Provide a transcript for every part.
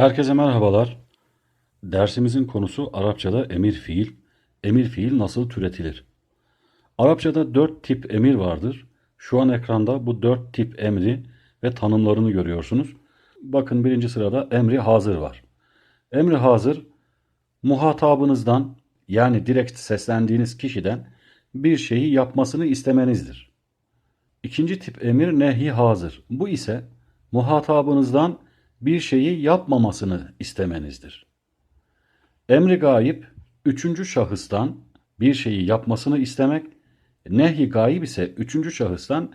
Herkese merhabalar. Dersimizin konusu Arapçada emir fiil. Emir fiil nasıl türetilir? Arapçada dört tip emir vardır. Şu an ekranda bu dört tip emri ve tanımlarını görüyorsunuz. Bakın birinci sırada emri hazır var. Emri hazır muhatabınızdan yani direkt seslendiğiniz kişiden bir şeyi yapmasını istemenizdir. İkinci tip emir nehi hazır. Bu ise muhatabınızdan bir şeyi yapmamasını istemenizdir. Emri gayip, üçüncü şahıstan bir şeyi yapmasını istemek, nehi gayip ise üçüncü şahıstan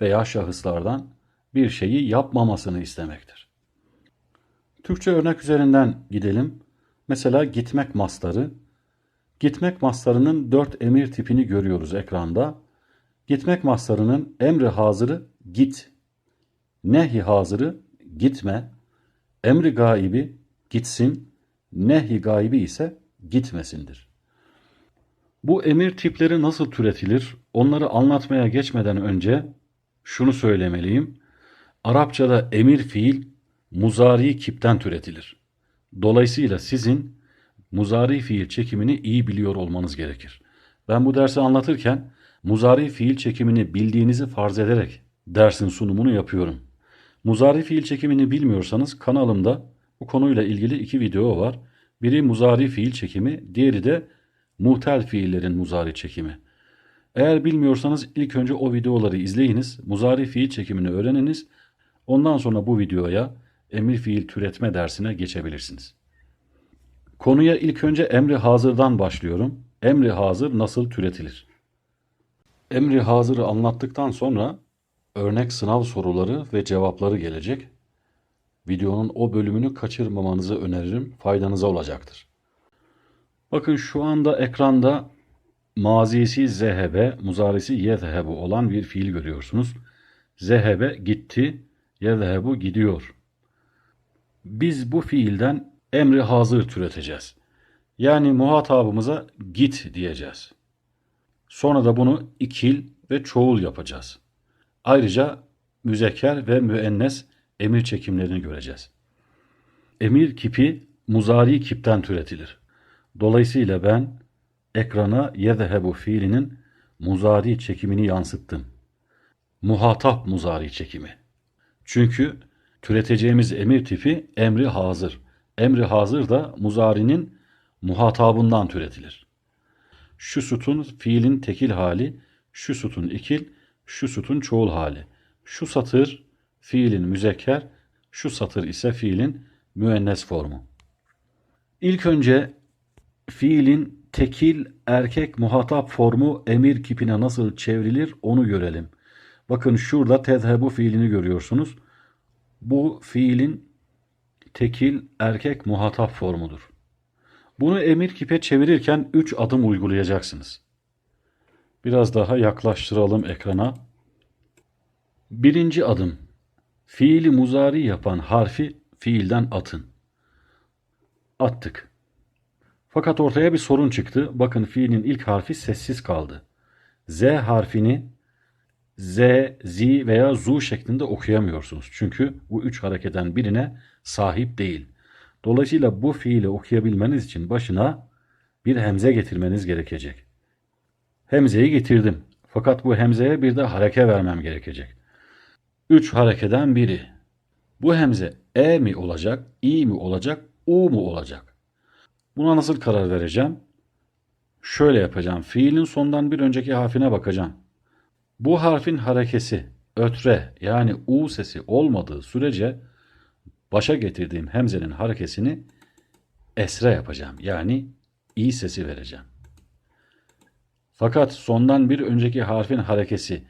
veya şahıslardan bir şeyi yapmamasını istemektir. Türkçe örnek üzerinden gidelim. Mesela gitmek mastarı. Gitmek mastarının dört emir tipini görüyoruz ekranda. Gitmek mastarının emri hazırı git, nehi hazırı gitme, emri gaibi gitsin, nehi gaibi ise gitmesindir. Bu emir tipleri nasıl türetilir? Onları anlatmaya geçmeden önce şunu söylemeliyim. Arapçada emir fiil muzari kipten türetilir. Dolayısıyla sizin muzari fiil çekimini iyi biliyor olmanız gerekir. Ben bu dersi anlatırken muzari fiil çekimini bildiğinizi farz ederek dersin sunumunu yapıyorum. Muzari fiil çekimini bilmiyorsanız kanalımda bu konuyla ilgili iki video var. Biri muzari fiil çekimi, diğeri de muhtel fiillerin muzari çekimi. Eğer bilmiyorsanız ilk önce o videoları izleyiniz, muzari fiil çekimini öğreniniz. Ondan sonra bu videoya emir fiil türetme dersine geçebilirsiniz. Konuya ilk önce emri hazırdan başlıyorum. Emri hazır nasıl türetilir? Emri hazırı anlattıktan sonra örnek sınav soruları ve cevapları gelecek. Videonun o bölümünü kaçırmamanızı öneririm. Faydanıza olacaktır. Bakın şu anda ekranda mazisi zehebe, muzarisi yezhebu olan bir fiil görüyorsunuz. Zehebe gitti, yezhebu gidiyor. Biz bu fiilden emri hazır türeteceğiz. Yani muhatabımıza git diyeceğiz. Sonra da bunu ikil ve çoğul yapacağız. Ayrıca müzekker ve müennes emir çekimlerini göreceğiz. Emir kipi muzari kipten türetilir. Dolayısıyla ben ekrana yezehebu fiilinin muzari çekimini yansıttım. Muhatap muzari çekimi. Çünkü türeteceğimiz emir tipi emri hazır. Emri hazır da muzarinin muhatabından türetilir. Şu sütun fiilin tekil hali, şu sütun ikil, şu sütun çoğul hali. Şu satır fiilin müzekker, şu satır ise fiilin müennes formu. İlk önce fiilin tekil erkek muhatap formu emir kipine nasıl çevrilir onu görelim. Bakın şurada tezhebu fiilini görüyorsunuz. Bu fiilin tekil erkek muhatap formudur. Bunu emir kipe çevirirken 3 adım uygulayacaksınız. Biraz daha yaklaştıralım ekrana. Birinci adım. Fiili muzari yapan harfi fiilden atın. Attık. Fakat ortaya bir sorun çıktı. Bakın fiilin ilk harfi sessiz kaldı. Z harfini Z, Z veya Zu şeklinde okuyamıyorsunuz. Çünkü bu üç hareketen birine sahip değil. Dolayısıyla bu fiili okuyabilmeniz için başına bir hemze getirmeniz gerekecek. Hemzeyi getirdim. Fakat bu hemzeye bir de hareke vermem gerekecek. Üç harekeden biri. Bu hemze E mi olacak, İ mi olacak, U mu olacak? Buna nasıl karar vereceğim? Şöyle yapacağım. Fiilin sondan bir önceki harfine bakacağım. Bu harfin harekesi ötre yani U sesi olmadığı sürece başa getirdiğim hemzenin harekesini esre yapacağım. Yani i sesi vereceğim. Fakat sondan bir önceki harfin harekesi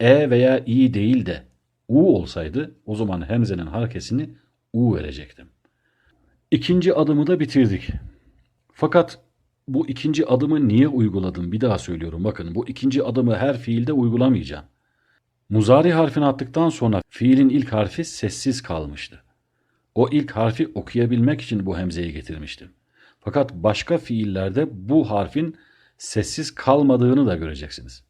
e veya i değil de u olsaydı o zaman hemzenin harekesini u verecektim. İkinci adımı da bitirdik. Fakat bu ikinci adımı niye uyguladım? Bir daha söylüyorum. Bakın bu ikinci adımı her fiilde uygulamayacağım. Muzari harfini attıktan sonra fiilin ilk harfi sessiz kalmıştı. O ilk harfi okuyabilmek için bu hemzeyi getirmiştim. Fakat başka fiillerde bu harfin sessiz kalmadığını da göreceksiniz.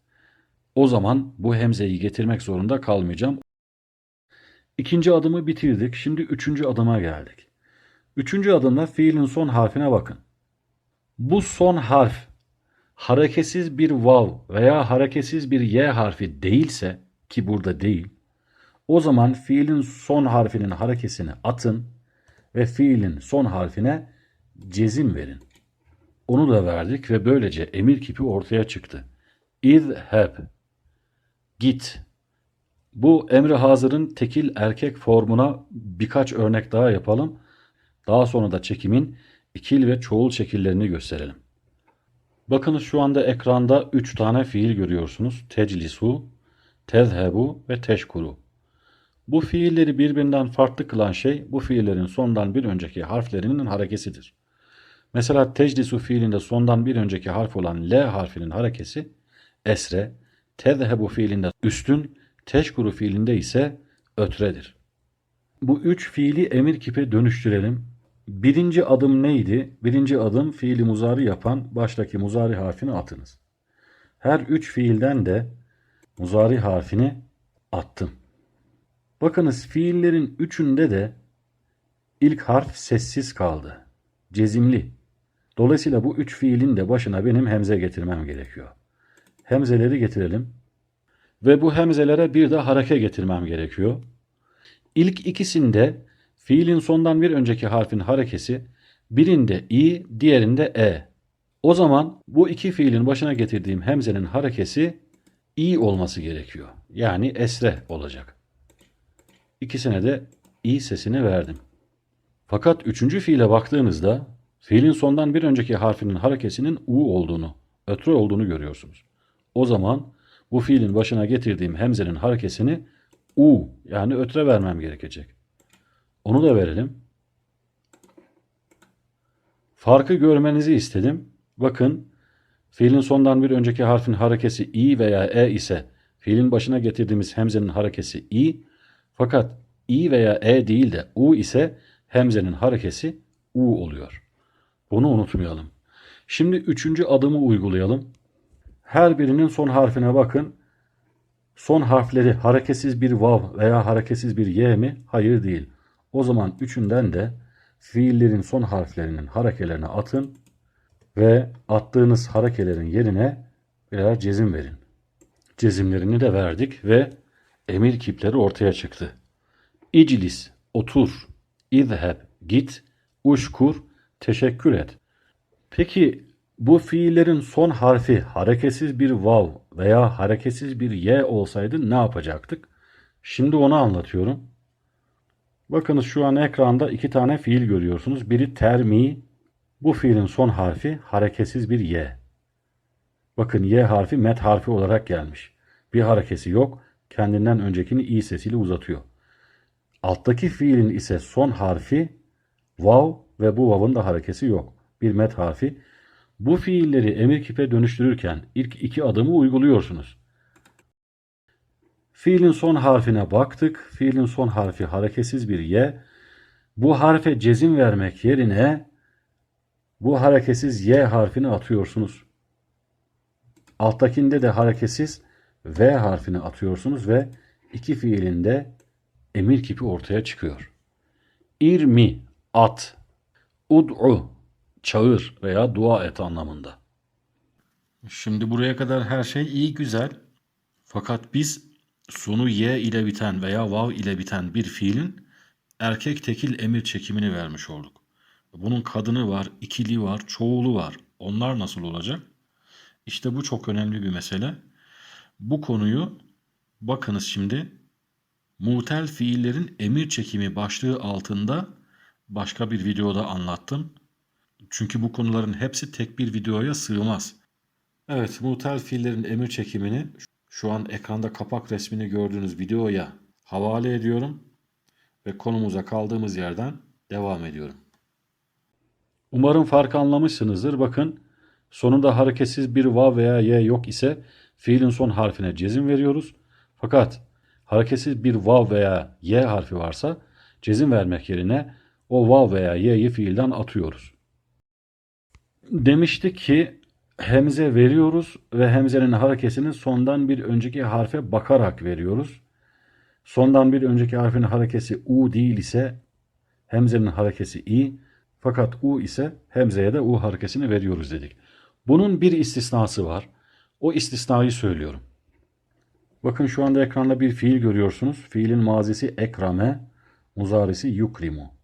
O zaman bu hemzeyi getirmek zorunda kalmayacağım. İkinci adımı bitirdik. Şimdi üçüncü adıma geldik. Üçüncü adımda fiilin son harfine bakın. Bu son harf hareketsiz bir vav veya hareketsiz bir y harfi değilse ki burada değil, o zaman fiilin son harfinin harekesini atın ve fiilin son harfine cezim verin. Onu da verdik ve böylece emir kipi ortaya çıktı. İzheb, git. Bu emri hazırın tekil erkek formuna birkaç örnek daha yapalım. Daha sonra da çekimin ikil ve çoğul şekillerini gösterelim. Bakınız şu anda ekranda 3 tane fiil görüyorsunuz. Teclisu, tezhebu ve teşkuru. Bu fiilleri birbirinden farklı kılan şey bu fiillerin sondan bir önceki harflerinin harekesidir. Mesela teclisu fiilinde sondan bir önceki harf olan L harfinin harekesi esre, tezhebu fiilinde üstün, teşkuru fiilinde ise ötredir. Bu üç fiili emir kipe dönüştürelim. Birinci adım neydi? Birinci adım fiili muzari yapan baştaki muzari harfini atınız. Her üç fiilden de muzari harfini attım. Bakınız fiillerin üçünde de ilk harf sessiz kaldı. Cezimli. Dolayısıyla bu üç fiilin de başına benim hemze getirmem gerekiyor. Hemzeleri getirelim. Ve bu hemzelere bir de hareke getirmem gerekiyor. İlk ikisinde fiilin sondan bir önceki harfin harekesi birinde i, diğerinde e. O zaman bu iki fiilin başına getirdiğim hemzenin harekesi i olması gerekiyor. Yani esre olacak. İkisine de i sesini verdim. Fakat üçüncü fiile baktığınızda fiilin sondan bir önceki harfinin harekesinin u olduğunu, ötre olduğunu görüyorsunuz. O zaman bu fiilin başına getirdiğim hemzenin harekesini u yani ötre vermem gerekecek. Onu da verelim. Farkı görmenizi istedim. Bakın fiilin sondan bir önceki harfin harekesi i veya e ise fiilin başına getirdiğimiz hemzenin harekesi i fakat i veya e değil de u ise hemzenin harekesi u oluyor. Bunu unutmayalım. Şimdi üçüncü adımı uygulayalım. Her birinin son harfine bakın. Son harfleri hareketsiz bir vav veya hareketsiz bir y mi? Hayır değil. O zaman üçünden de fiillerin son harflerinin harekelerini atın ve attığınız harekelerin yerine birer cezim verin. Cezimlerini de verdik ve emir kipleri ortaya çıktı. İclis, otur, izheb, git, uşkur, teşekkür et. Peki bu fiillerin son harfi hareketsiz bir vav veya hareketsiz bir y olsaydı ne yapacaktık? Şimdi onu anlatıyorum. Bakınız şu an ekranda iki tane fiil görüyorsunuz. Biri termi. Bu fiilin son harfi hareketsiz bir y. Bakın y harfi met harfi olarak gelmiş. Bir harekesi yok. Kendinden öncekini i sesiyle uzatıyor. Alttaki fiilin ise son harfi vav ve bu vav'ın da harekesi yok. Bir met harfi. Bu fiilleri emir kipe dönüştürürken ilk iki adımı uyguluyorsunuz. Fiilin son harfine baktık. Fiilin son harfi hareketsiz bir y. Bu harfe cezim vermek yerine bu hareketsiz y harfini atıyorsunuz. Alttakinde de hareketsiz v harfini atıyorsunuz ve iki fiilinde emir kipi ortaya çıkıyor. İrmi, at, ud'u, çağır veya dua et anlamında. Şimdi buraya kadar her şey iyi güzel. Fakat biz sonu y ile biten veya vav ile biten bir fiilin erkek tekil emir çekimini vermiş olduk. Bunun kadını var, ikili var, çoğulu var. Onlar nasıl olacak? İşte bu çok önemli bir mesele. Bu konuyu bakınız şimdi mutel fiillerin emir çekimi başlığı altında başka bir videoda anlattım. Çünkü bu konuların hepsi tek bir videoya sığmaz. Evet, mutel fiillerin emir çekimini şu an ekranda kapak resmini gördüğünüz videoya havale ediyorum ve konumuza kaldığımız yerden devam ediyorum. Umarım farkı anlamışsınızdır. Bakın sonunda hareketsiz bir vav veya y yok ise fiilin son harfine cezim veriyoruz. Fakat hareketsiz bir vav veya y harfi varsa cezim vermek yerine o vav veya y'yi fiilden atıyoruz. Demiştik ki hemze veriyoruz ve hemzenin harekesini sondan bir önceki harfe bakarak veriyoruz. Sondan bir önceki harfin harekesi u değil ise hemzenin harekesi i, Fakat U ise hemzeye de U harekesini veriyoruz dedik. Bunun bir istisnası var. O istisnayı söylüyorum. Bakın şu anda ekranda bir fiil görüyorsunuz. Fiilin mazisi ekrame, muzarisi yukrimu.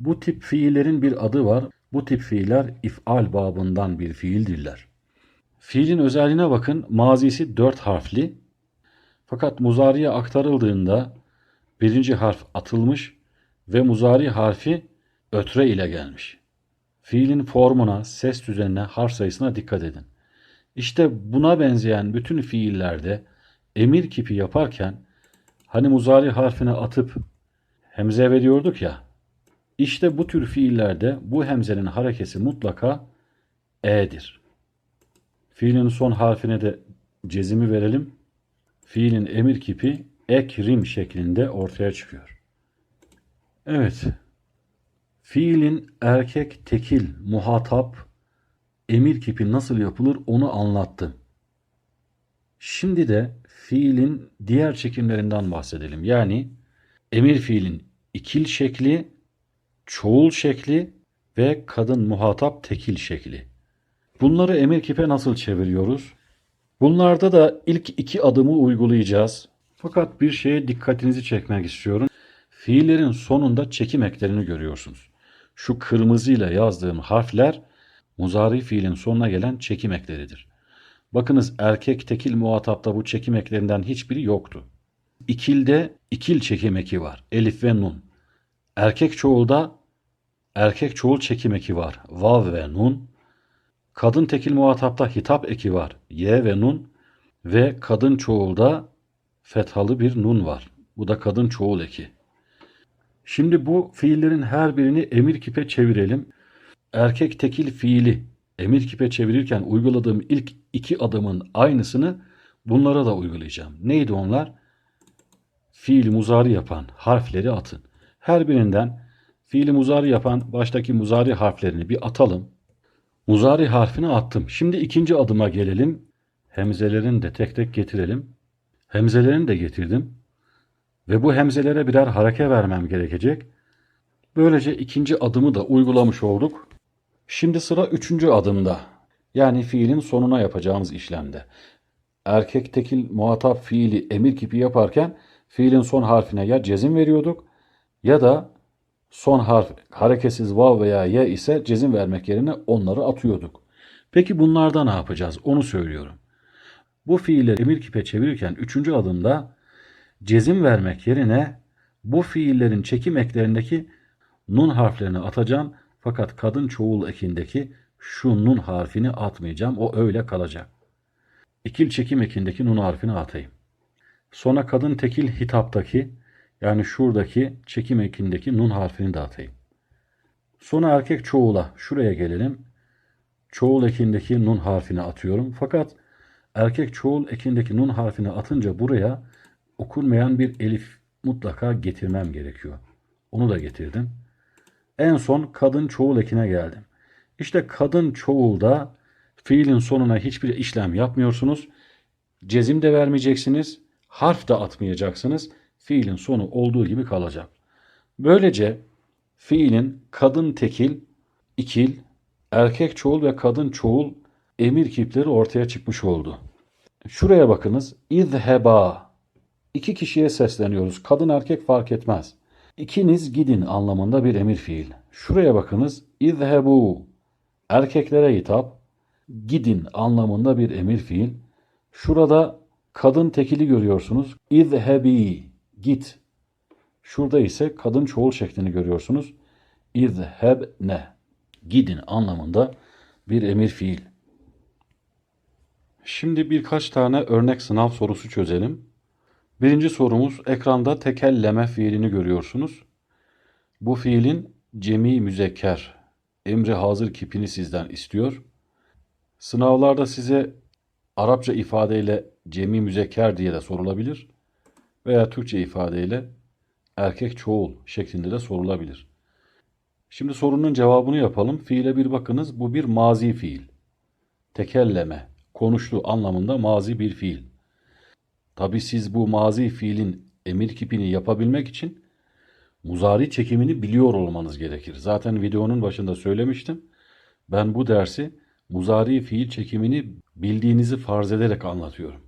Bu tip fiillerin bir adı var. Bu tip fiiller if'al babından bir fiildirler. Fiilin özelliğine bakın. Mazisi dört harfli. Fakat muzariye aktarıldığında birinci harf atılmış ve muzari harfi ötre ile gelmiş. Fiilin formuna, ses düzenine, harf sayısına dikkat edin. İşte buna benzeyen bütün fiillerde emir kipi yaparken hani muzari harfine atıp hemze veriyorduk ya. İşte bu tür fiillerde bu hemzenin harekesi mutlaka e'dir. Fiilin son harfine de cezimi verelim. Fiilin emir kipi ekrim şeklinde ortaya çıkıyor. Evet. Fiilin erkek tekil muhatap emir kipi nasıl yapılır onu anlattım. Şimdi de fiilin diğer çekimlerinden bahsedelim. Yani emir fiilin ikil şekli, çoğul şekli ve kadın muhatap tekil şekli. Bunları emir kipe nasıl çeviriyoruz? Bunlarda da ilk iki adımı uygulayacağız. Fakat bir şeye dikkatinizi çekmek istiyorum. Fiillerin sonunda çekim eklerini görüyorsunuz. Şu kırmızıyla yazdığım harfler muzari fiilin sonuna gelen çekim ekleridir. Bakınız erkek tekil muhatapta bu çekim eklerinden hiçbiri yoktu. İkilde ikil çekim eki var. Elif ve nun. Erkek çoğulda erkek çoğul çekim eki var. Vav ve nun. Kadın tekil muhatapta hitap eki var. Y ve nun. Ve kadın çoğulda fethalı bir nun var. Bu da kadın çoğul eki. Şimdi bu fiillerin her birini emir kipe çevirelim. Erkek tekil fiili emir kipe çevirirken uyguladığım ilk iki adımın aynısını bunlara da uygulayacağım. Neydi onlar? Fiil muzari yapan harfleri atın. Her birinden fiili muzari yapan baştaki muzari harflerini bir atalım. Muzari harfini attım. Şimdi ikinci adıma gelelim. Hemzelerini de tek tek getirelim. Hemzelerini de getirdim. Ve bu hemzelere birer hareke vermem gerekecek. Böylece ikinci adımı da uygulamış olduk. Şimdi sıra üçüncü adımda. Yani fiilin sonuna yapacağımız işlemde. Erkek tekil muhatap fiili emir kipi yaparken fiilin son harfine ya cezim veriyorduk ya da son harf hareketsiz vav veya ye ise cezim vermek yerine onları atıyorduk. Peki bunlarda ne yapacağız? Onu söylüyorum. Bu fiilleri emir kipe çevirirken üçüncü adımda cezim vermek yerine bu fiillerin çekim eklerindeki nun harflerini atacağım fakat kadın çoğul ekindeki şu nun harfini atmayacağım. O öyle kalacak. İkil çekim ekindeki nun harfini atayım. Sonra kadın tekil hitaptaki yani şuradaki çekim ekindeki nun harfini de atayım. Sonra erkek çoğula şuraya gelelim. Çoğul ekindeki nun harfini atıyorum. Fakat erkek çoğul ekindeki nun harfini atınca buraya okunmayan bir elif mutlaka getirmem gerekiyor. Onu da getirdim. En son kadın çoğul ekine geldim. İşte kadın çoğulda fiilin sonuna hiçbir işlem yapmıyorsunuz. Cezim de vermeyeceksiniz. Harf de atmayacaksınız. Fiilin sonu olduğu gibi kalacak. Böylece fiilin kadın tekil, ikil, erkek çoğul ve kadın çoğul emir kipleri ortaya çıkmış oldu. Şuraya bakınız. İzheba. İki kişiye sesleniyoruz. Kadın erkek fark etmez. İkiniz gidin anlamında bir emir fiil. Şuraya bakınız. İzhebu. Erkeklere hitap. Gidin anlamında bir emir fiil. Şurada kadın tekili görüyorsunuz. İzhebi. Git. Şurada ise kadın çoğul şeklini görüyorsunuz. İzhebne. Gidin anlamında bir emir fiil. Şimdi birkaç tane örnek sınav sorusu çözelim. Birinci sorumuz ekranda tekelleme fiilini görüyorsunuz. Bu fiilin cemi müzekker, emri hazır kipini sizden istiyor. Sınavlarda size Arapça ifadeyle cemi müzekker diye de sorulabilir veya Türkçe ifadeyle erkek çoğul şeklinde de sorulabilir. Şimdi sorunun cevabını yapalım. Fiile bir bakınız. Bu bir mazi fiil. Tekelleme, konuştu anlamında mazi bir fiil. Tabi siz bu mazi fiilin emir kipini yapabilmek için muzari çekimini biliyor olmanız gerekir. Zaten videonun başında söylemiştim. Ben bu dersi muzari fiil çekimini bildiğinizi farz ederek anlatıyorum.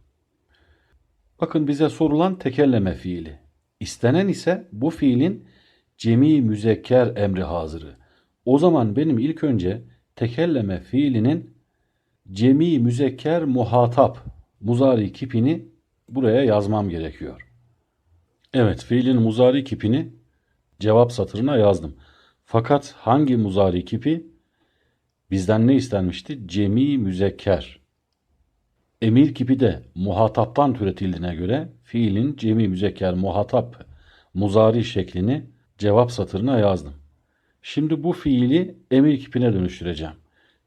Bakın bize sorulan tekelleme fiili. İstenen ise bu fiilin cemi müzekker emri hazırı. O zaman benim ilk önce tekelleme fiilinin cemi müzekker muhatap muzari kipini buraya yazmam gerekiyor. Evet, fiilin muzari kipini cevap satırına yazdım. Fakat hangi muzari kipi? Bizden ne istenmişti? Cemi müzekker. Emir kipi de muhataptan türetildiğine göre fiilin cemi müzekker muhatap muzari şeklini cevap satırına yazdım. Şimdi bu fiili emir kipine dönüştüreceğim.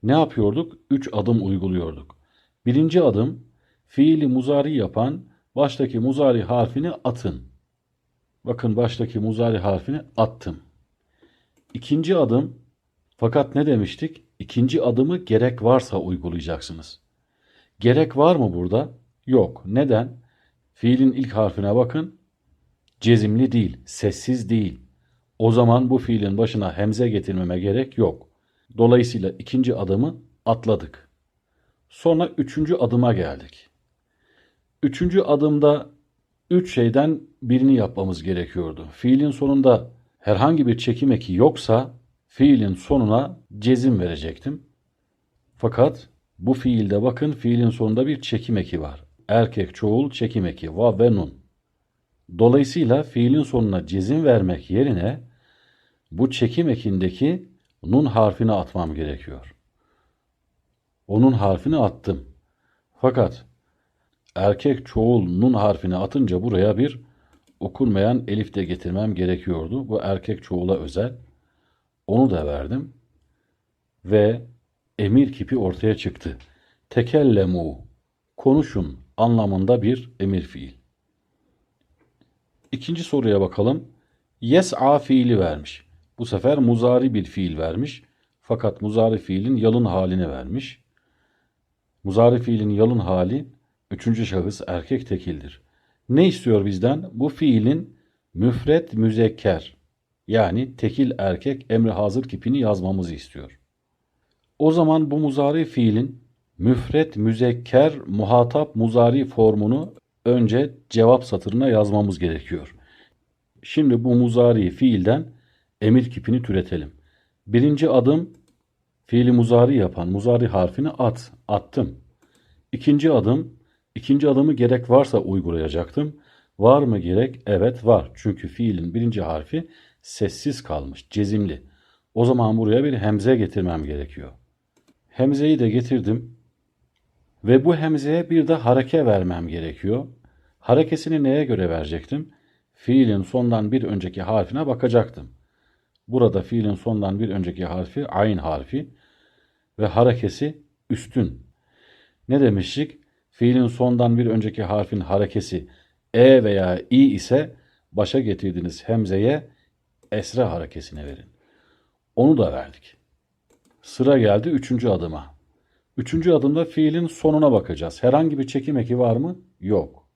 Ne yapıyorduk? Üç adım uyguluyorduk. Birinci adım fiili muzari yapan baştaki muzari harfini atın. Bakın baştaki muzari harfini attım. İkinci adım fakat ne demiştik? İkinci adımı gerek varsa uygulayacaksınız. Gerek var mı burada? Yok. Neden? Fiilin ilk harfine bakın. Cezimli değil, sessiz değil. O zaman bu fiilin başına hemze getirmeme gerek yok. Dolayısıyla ikinci adımı atladık. Sonra üçüncü adıma geldik. Üçüncü adımda üç şeyden birini yapmamız gerekiyordu. Fiilin sonunda herhangi bir çekim eki yoksa fiilin sonuna cezim verecektim. Fakat bu fiilde bakın fiilin sonunda bir çekim eki var. Erkek çoğul çekim eki va ve nun. Dolayısıyla fiilin sonuna cezim vermek yerine bu çekim ekindeki nun harfini atmam gerekiyor. Onun harfini attım. Fakat erkek çoğul nun harfini atınca buraya bir okunmayan elif de getirmem gerekiyordu. Bu erkek çoğula özel. Onu da verdim. Ve emir kipi ortaya çıktı. Tekellemu, konuşun anlamında bir emir fiil. İkinci soruya bakalım. Yes'a fiili vermiş. Bu sefer muzari bir fiil vermiş. Fakat muzari fiilin yalın halini vermiş. Muzari fiilin yalın hali üçüncü şahıs erkek tekildir. Ne istiyor bizden? Bu fiilin müfret müzekker yani tekil erkek emri hazır kipini yazmamızı istiyor. O zaman bu muzari fiilin müfret müzekker muhatap muzari formunu önce cevap satırına yazmamız gerekiyor. Şimdi bu muzari fiilden emir kipini türetelim. Birinci adım fiili muzari yapan muzari harfini at, attım. İkinci adım, ikinci adımı gerek varsa uygulayacaktım. Var mı gerek? Evet var. Çünkü fiilin birinci harfi sessiz kalmış, cezimli. O zaman buraya bir hemze getirmem gerekiyor. Hemzeyi de getirdim. Ve bu hemzeye bir de hareke vermem gerekiyor. Harekesini neye göre verecektim? Fiilin sondan bir önceki harfine bakacaktım. Burada fiilin sondan bir önceki harfi ayn harfi ve harekesi üstün. Ne demiştik? Fiilin sondan bir önceki harfin harekesi e veya i ise başa getirdiğiniz hemzeye esre harekesine verin. Onu da verdik. Sıra geldi üçüncü adıma. Üçüncü adımda fiilin sonuna bakacağız. Herhangi bir çekim eki var mı? Yok.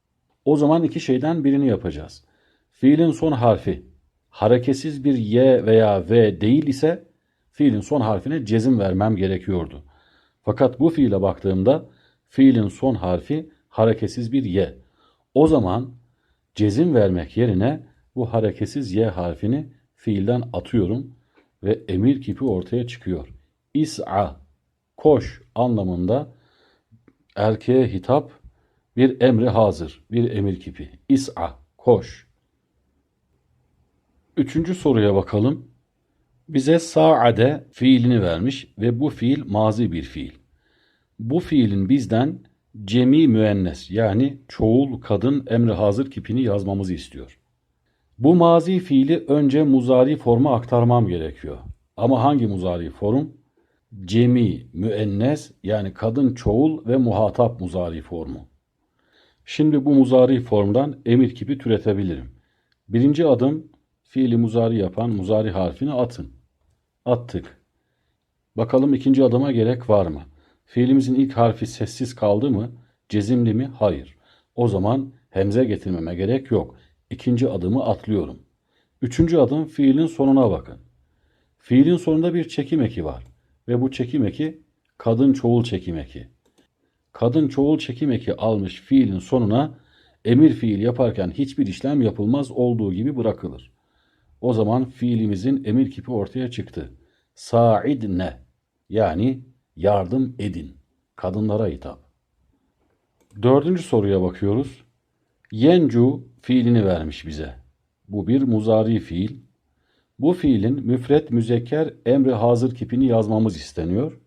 O zaman iki şeyden birini yapacağız. Fiilin son harfi hareketsiz bir y veya v değil ise fiilin son harfine cezim vermem gerekiyordu. Fakat bu fiile baktığımda fiilin son harfi hareketsiz bir y. O zaman cezim vermek yerine bu hareketsiz y harfini fiilden atıyorum ve emir kipi ortaya çıkıyor. İs'a, koş anlamında erkeğe hitap bir emri hazır, bir emir kipi. İs'a, koş. Üçüncü soruya bakalım. Bize sa'ade fiilini vermiş ve bu fiil mazi bir fiil. Bu fiilin bizden cemi müennes yani çoğul kadın emri hazır kipini yazmamızı istiyor. Bu mazi fiili önce muzari forma aktarmam gerekiyor. Ama hangi muzari form? Cemi, müennes yani kadın çoğul ve muhatap muzari formu. Şimdi bu muzari formdan emir kipi türetebilirim. Birinci adım fiili muzari yapan muzari harfini atın. Attık. Bakalım ikinci adıma gerek var mı? Fiilimizin ilk harfi sessiz kaldı mı? Cezimli mi? Hayır. O zaman hemze getirmeme gerek yok. İkinci adımı atlıyorum. Üçüncü adım fiilin sonuna bakın. Fiilin sonunda bir çekim eki var ve bu çekim eki kadın çoğul çekim eki. Kadın çoğul çekim eki almış fiilin sonuna emir fiil yaparken hiçbir işlem yapılmaz olduğu gibi bırakılır. O zaman fiilimizin emir kipi ortaya çıktı. Sa'idne yani yardım edin. Kadınlara hitap. Dördüncü soruya bakıyoruz. Yencu fiilini vermiş bize. Bu bir muzari fiil. Bu fiilin müfret müzekker emri hazır kipini yazmamız isteniyor.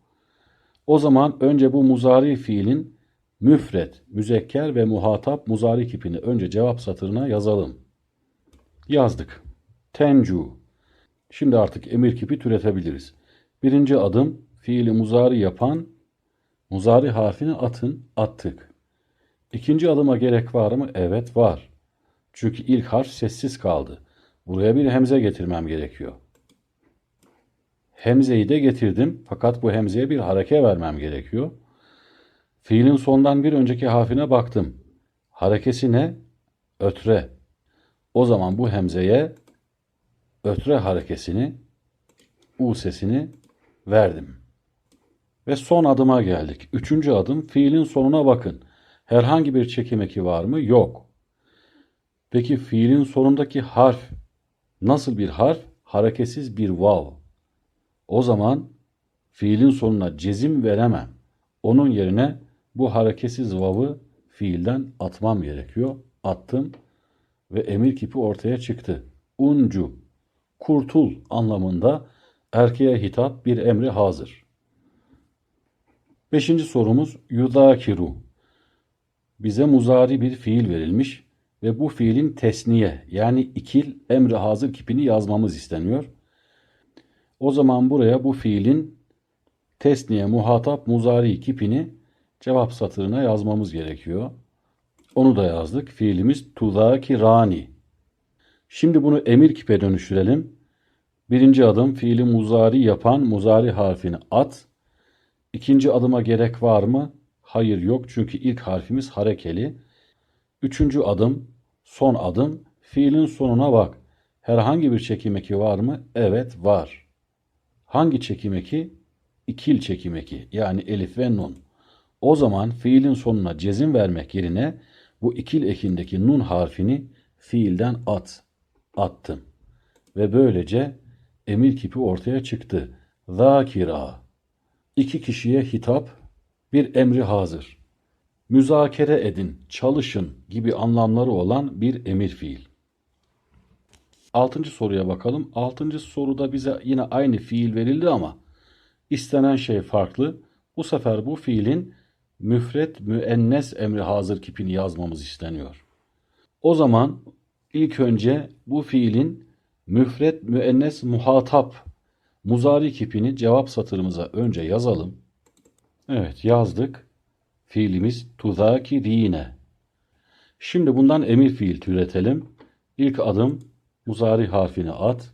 O zaman önce bu muzari fiilin müfret, müzekker ve muhatap muzari kipini önce cevap satırına yazalım. Yazdık. Tencu. Şimdi artık emir kipi türetebiliriz. Birinci adım fiili muzari yapan muzari harfini atın, attık. İkinci adıma gerek var mı? Evet var. Çünkü ilk harf sessiz kaldı. Buraya bir hemze getirmem gerekiyor. Hemzeyi de getirdim fakat bu hemzeye bir hareke vermem gerekiyor. Fiilin sondan bir önceki harfine baktım. Harekesi ne? Ötre. O zaman bu hemzeye ötre harekesini, u sesini verdim. Ve son adıma geldik. Üçüncü adım fiilin sonuna bakın. Herhangi bir çekim eki var mı? Yok. Peki fiilin sonundaki harf nasıl bir harf? Hareketsiz bir vav. O zaman fiilin sonuna cezim veremem. Onun yerine bu hareketsiz vav'ı fiilden atmam gerekiyor. Attım ve emir kipi ortaya çıktı. Uncu, kurtul anlamında erkeğe hitap bir emri hazır. Beşinci sorumuz yudakiru. Bize muzari bir fiil verilmiş ve bu fiilin tesniye yani ikil emri hazır kipini yazmamız isteniyor. O zaman buraya bu fiilin tesniye muhatap muzari kipini cevap satırına yazmamız gerekiyor. Onu da yazdık. Fiilimiz tudakirani. Şimdi bunu emir kipe dönüştürelim. Birinci adım fiili muzari yapan muzari harfini at. İkinci adıma gerek var mı? Hayır yok çünkü ilk harfimiz harekeli. Üçüncü adım, son adım fiilin sonuna bak. Herhangi bir çekim eki var mı? Evet var. Hangi çekim eki? İkil çekim eki yani elif ve nun. O zaman fiilin sonuna cezim vermek yerine bu ikil ekindeki nun harfini fiilden at. Attım. Ve böylece emir kipi ortaya çıktı. Zakira. İki kişiye hitap, bir emri hazır. Müzakere edin, çalışın gibi anlamları olan bir emir fiil. Altıncı soruya bakalım. Altıncı soruda bize yine aynı fiil verildi ama istenen şey farklı. Bu sefer bu fiilin müfret müennes emri hazır kipini yazmamız isteniyor. O zaman ilk önce bu fiilin müfret müennes muhatap muzari kipini cevap satırımıza önce yazalım. Evet yazdık. Fiilimiz tuzakirine. Şimdi bundan emir fiil türetelim. İlk adım muzari harfini at.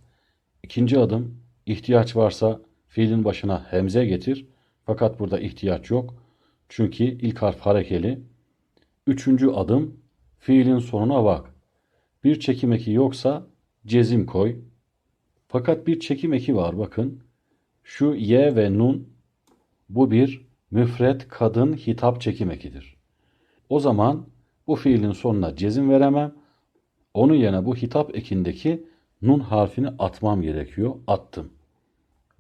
İkinci adım ihtiyaç varsa fiilin başına hemze getir. Fakat burada ihtiyaç yok. Çünkü ilk harf harekeli. Üçüncü adım fiilin sonuna bak. Bir çekim eki yoksa cezim koy. Fakat bir çekim eki var bakın. Şu y ve nun bu bir müfret kadın hitap çekim ekidir. O zaman bu fiilin sonuna cezim veremem. Onun yerine bu hitap ekindeki nun harfini atmam gerekiyor. Attım.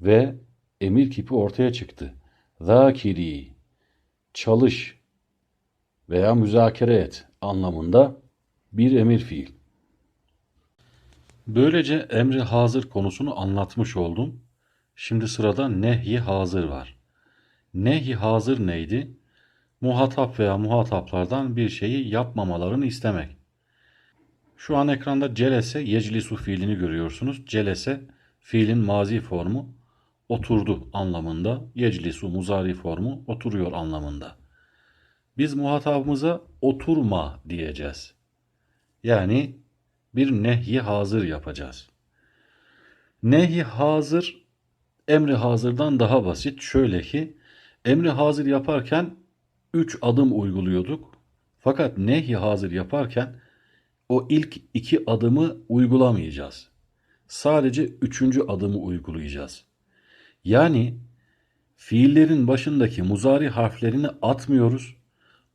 Ve emir kipi ortaya çıktı. Zakiri çalış veya müzakere et anlamında bir emir fiil. Böylece emri hazır konusunu anlatmış oldum. Şimdi sırada nehi hazır var. Nehi hazır neydi? Muhatap veya muhataplardan bir şeyi yapmamalarını istemek. Şu an ekranda celese yeclisu fiilini görüyorsunuz. Celese fiilin mazi formu oturdu anlamında. Yeclisu muzari formu oturuyor anlamında. Biz muhatabımıza oturma diyeceğiz. Yani bir nehi hazır yapacağız. Nehi hazır emri hazırdan daha basit. Şöyle ki emri hazır yaparken üç adım uyguluyorduk. Fakat nehi hazır yaparken o ilk iki adımı uygulamayacağız. sadece üçüncü adımı uygulayacağız. Yani fiillerin başındaki muzari harflerini atmıyoruz.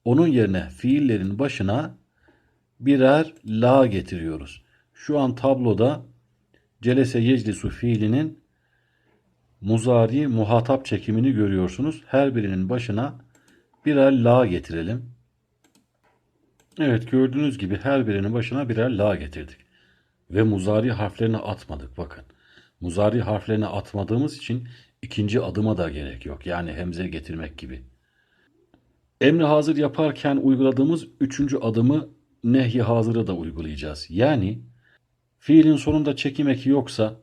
Onun yerine fiillerin başına birer la getiriyoruz. Şu an tabloda celese yeclisu fiilinin muzari muhatap çekimini görüyorsunuz. Her birinin başına birer la getirelim. Evet gördüğünüz gibi her birinin başına birer la getirdik. Ve muzari harflerini atmadık bakın. Muzari harflerini atmadığımız için ikinci adıma da gerek yok. Yani hemze getirmek gibi. Emri hazır yaparken uyguladığımız üçüncü adımı nehi hazırı da uygulayacağız. Yani fiilin sonunda çekim eki yoksa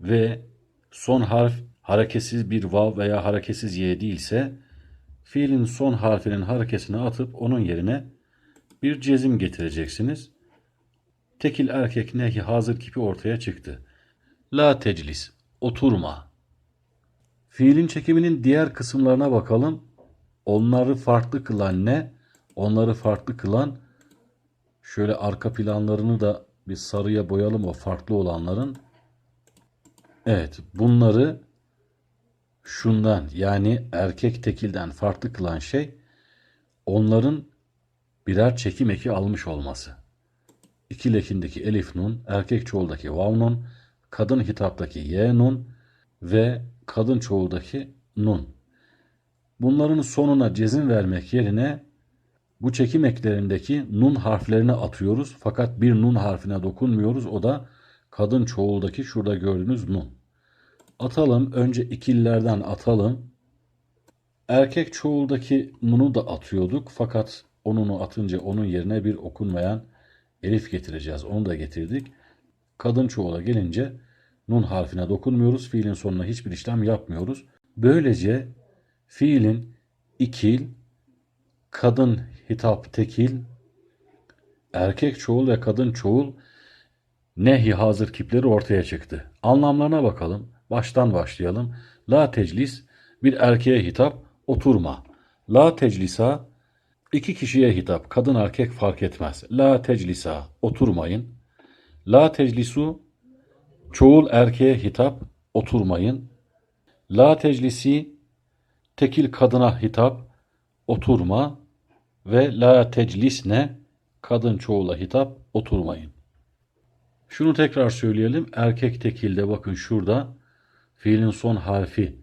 ve son harf hareketsiz bir vav veya hareketsiz y değilse fiilin son harfinin harekesini atıp onun yerine bir cezim getireceksiniz. Tekil erkek nehi hazır kipi ortaya çıktı. La teclis, oturma. Fiilin çekiminin diğer kısımlarına bakalım. Onları farklı kılan ne? Onları farklı kılan şöyle arka planlarını da bir sarıya boyalım o farklı olanların. Evet, bunları şundan yani erkek tekilden farklı kılan şey onların birer çekim eki almış olması. İki lekindeki elif nun, erkek çoğuldaki vav nun, kadın hitaptaki y nun ve kadın çoğuldaki nun. Bunların sonuna cezim vermek yerine bu çekim eklerindeki nun harflerini atıyoruz. Fakat bir nun harfine dokunmuyoruz. O da kadın çoğuldaki şurada gördüğünüz nun. Atalım. Önce ikililerden atalım. Erkek çoğuldaki nunu da atıyorduk. Fakat onunu atınca onun yerine bir okunmayan elif getireceğiz. Onu da getirdik. Kadın çoğula gelince nun harfine dokunmuyoruz. Fiilin sonuna hiçbir işlem yapmıyoruz. Böylece fiilin ikil, kadın hitap tekil, erkek çoğul ve kadın çoğul nehi hazır kipleri ortaya çıktı. Anlamlarına bakalım. Baştan başlayalım. La teclis bir erkeğe hitap oturma. La teclisa iki kişiye hitap kadın erkek fark etmez. La teclisa oturmayın. La teclisu çoğul erkeğe hitap oturmayın. La teclisi tekil kadına hitap oturma ve la teclisne kadın çoğula hitap oturmayın. Şunu tekrar söyleyelim. Erkek tekilde bakın şurada fiilin son harfi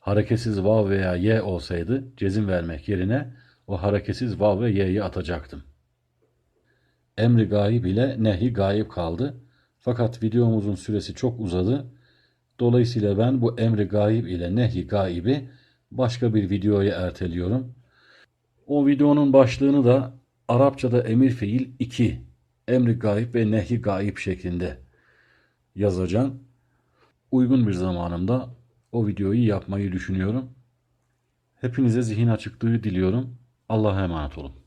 hareketsiz vav veya y olsaydı cezim vermek yerine o hareketsiz vav ve y'yi atacaktım. Emri gayib ile nehi gayip kaldı. Fakat videomuzun süresi çok uzadı. Dolayısıyla ben bu emri gayib ile nehi gaibi başka bir videoya erteliyorum. O videonun başlığını da Arapçada emir fiil 2, emri gayip ve nehi gayip şeklinde yazacağım. Uygun bir zamanımda o videoyu yapmayı düşünüyorum. Hepinize zihin açıklığı diliyorum. Allah'a emanet olun.